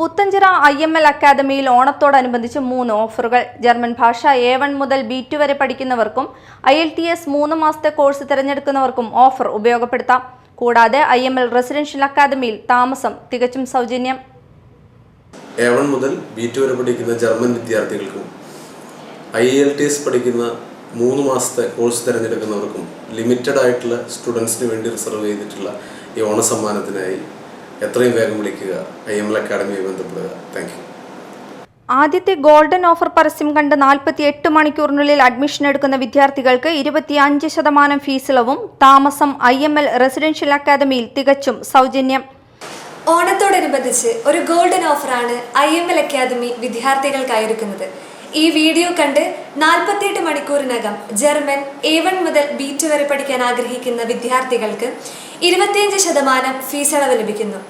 Puthenchira I M L അക്കാദമിയിൽ ഓണത്തോടനുബന്ധിച്ച് മൂന്ന് ഓഫറുകൾ. ജർമ്മൻ ഭാഷ എ വൺ മുതൽ ബി ടു വരെ പഠിക്കുന്നവർക്കും ഐ എൽ ടി എസ് മൂന്ന് മാസത്തെ കോഴ്സ് തിരഞ്ഞെടുക്കുന്നവർക്കും ഓഫർ ഉപയോഗപ്പെടുത്താം. കൂടാതെ ഐ എം എൽ റെസിഡൻഷ്യൽ അക്കാദമിയിൽ താമസം തികച്ചും സൗജന്യം. എ വൺ മുതൽ ബി ടു വരെ പഠിക്കുന്ന ജർമ്മൻ വിദ്യാർത്ഥികൾക്കും ഐ എൽ ടി എസ് പഠിക്കുന്ന മൂന്ന് മാസത്തെ കോഴ്സ് തിരഞ്ഞെടുക്കുന്നവർക്കും ലിമിറ്റഡ് ആയിട്ടുള്ള സ്റ്റുഡൻസിന് വേണ്ടി റിസർവ് ചെയ്തിട്ടുള്ള ഈ ഓണ സമ്മാനത്തിനായി എത്രയും വേഗം വിളിക്കുക. ഐ എം എൽ അക്കാഡമിയുമായി ബന്ധപ്പെടുക. Thank you. ആദ്യത്തെ ഗോൾഡൻ ഓഫർ പരസ്യം കണ്ട് നാൽപ്പത്തി എട്ട് മണിക്കൂറിനുള്ളിൽ അഡ്മിഷൻ എടുക്കുന്ന വിദ്യാർത്ഥികൾക്ക് ഇരുപത്തിയഞ്ച് ശതമാനം ഫീസിളവും താമസം ഐ എം എൽ റെസിഡൻഷ്യൽ അക്കാദമിയിൽ തികച്ചും സൗജന്യം. ഓണത്തോടനുബന്ധിച്ച് ഒരു ഗോൾഡൻ ഓഫറാണ് ഐ എം എൽ അക്കാദമി വിദ്യാർത്ഥികൾക്കായിരിക്കുന്നത് ഈ വീഡിയോ കണ്ട് നാൽപ്പത്തിയെട്ട് മണിക്കൂറിനകം ജർമ്മൻ എ വൺ മുതൽ ബി ടു വരെ പഠിക്കാൻ ആഗ്രഹിക്കുന്ന വിദ്യാർത്ഥികൾക്ക് ഇരുപത്തിയഞ്ച് ശതമാനം ഫീസ് അളവ് ലഭിക്കുന്നു.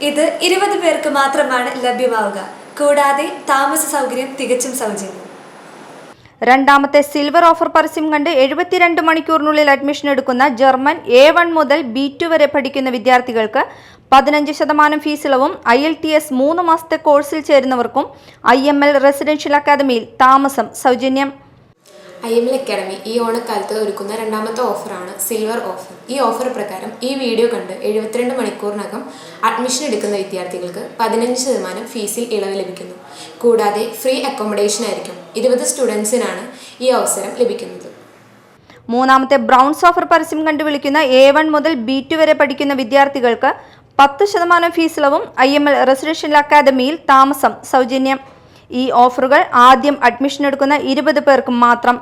ഇത് ഇരുപത് പേർക്ക് മാത്രമാണ് ലഭ്യമാവുക. കൂടാതെ താമസ സൗകര്യം തികച്ചും സൗജന്യം. രണ്ടാമത്തെ സിൽവർ ഓഫർ പരസ്യം കണ്ട് എഴുപത്തിരണ്ട് മണിക്കൂറിനുള്ളിൽ അഡ്മിഷൻ എടുക്കുന്ന ജർമ്മൻ എ വൺ മുതൽ ബി ടു വരെ പഠിക്കുന്ന വിദ്യാർത്ഥികൾക്ക് പതിനഞ്ച് ശതമാനം ഫീസിളവും ഐ എൽ ടി എസ് മൂന്ന് മാസത്തെ കോഴ്സിൽ ചേരുന്നവർക്കും ഐ എം എൽ റെസിഡൻഷ്യൽ അക്കാദമിയിൽ താമസം സൗജന്യം. ഐ എം എൽ അക്കാഡമി ഈ ഓണക്കാലത്ത് ഒരുക്കുന്ന രണ്ടാമത്തെ ഓഫറാണ് സിൽവർ ഓഫർ. ഈ ഓഫർ പ്രകാരം ഈ വീഡിയോ കണ്ട് എഴുപത്തിരണ്ട് മണിക്കൂറിനകം അഡ്മിഷൻ എടുക്കുന്ന വിദ്യാർത്ഥികൾക്ക് പതിനഞ്ച് ശതമാനം ഫീസിൽ ഇളവ് ലഭിക്കുന്നു. കൂടാതെ ഫ്രീ അക്കോമഡേഷൻ ആയിരിക്കും. ഇരുപത് സ്റ്റുഡൻസിനാണ് ഈ അവസരം ലഭിക്കുന്നത്. മൂന്നാമത്തെ ബ്രൗൺസ് ഓഫർ പരസ്യം കണ്ടു വിളിക്കുന്ന എ വൺ മുതൽ ബി ടു വരെ പഠിക്കുന്ന വിദ്യാർത്ഥികൾക്ക് പത്ത് ശതമാനം ഫീസിളവും ഐ എം എൽ റെസിഡൻഷ്യൽ അക്കാദമിയിൽ താമസം സൗജന്യം. ഈ ഓഫറുകൾ ആദ്യം അഡ്മിഷൻ എടുക്കുന്ന ഇരുപത് പേർക്ക് മാത്രം.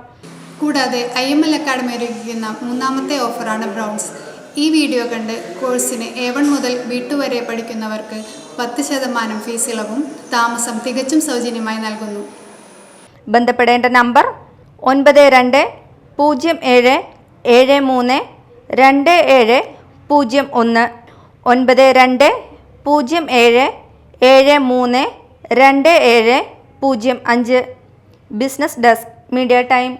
കൂടാതെ ഐ എം എൽ അക്കാഡമി ഒരുക്കുന്ന മൂന്നാമത്തെ ഓഫറാണ് ബ്രൗൺസ്. ഈ വീഡിയോ കണ്ട് കോഴ്സിന് എ വൺ മുതൽ ബി ടു വരെ പഠിക്കുന്നവർക്ക് പത്ത് ശതമാനം ഫീസ് ഇളവും താമസം തികച്ചും സൗജന്യമായി നൽകുന്നു. ബന്ധപ്പെടേണ്ട നമ്പർ ഒൻപത് രണ്ട് പൂജ്യം ഏഴ് ഏഴ് മൂന്ന് രണ്ട് ഏഴ് പൂജ്യം ഒന്ന്. ഒൻപത് രണ്ട് പൂജ്യം ഏഴ് ഏഴ് മൂന്ന് രണ്ട് ഏഴ് പൂജ്യം അഞ്ച്. Business desk media time.